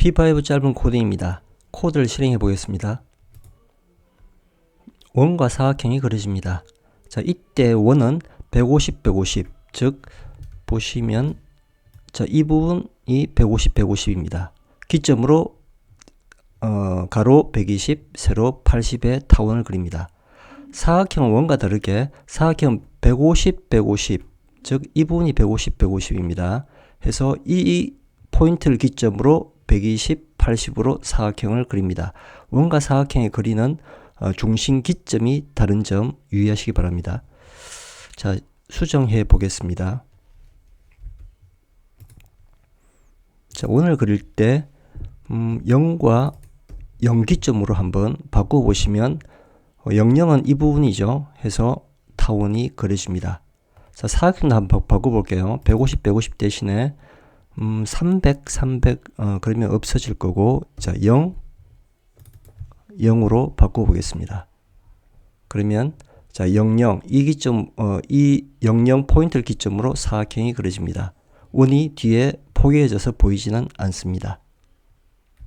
P5 짧은 코드입니다. 코드를 실행해 보겠습니다. 원과 사각형이 그려집니다. 자, 이때 원은 150, 150, 즉 보시면 자, 이 부분이 150, 150입니다. 기점으로 어, 가로 120, 세로 80의 타원을 그립니다. 사각형은 원과 다르게 사각형 150, 150, 즉 이 부분이 150, 150입니다. 해서 이 포인트를 기점으로 120, 80으로 사각형을 그립니다. 원과 사각형의 그리는 어, 중심 기점이 다른 점 유의하시기 바랍니다. 자, 수정해 보겠습니다. 자, 원을 그릴 때 음, 0과 0기점으로 한번 바꿔 보시면 어, 00은 이 부분이죠. 해서 타원이 그려집니다. 자, 사각형도 한번 바꿔 볼게요. 150, 150 대신에 음, 300, 300 어, 그러면 없어질 거고 자, 0 0으로 바꿔 보겠습니다. 그러면 자, 00 이 기점 어, 이 00 포인트를 기점으로 사각형이 그려집니다. 원이 뒤에 포개져서 보이지는 않습니다.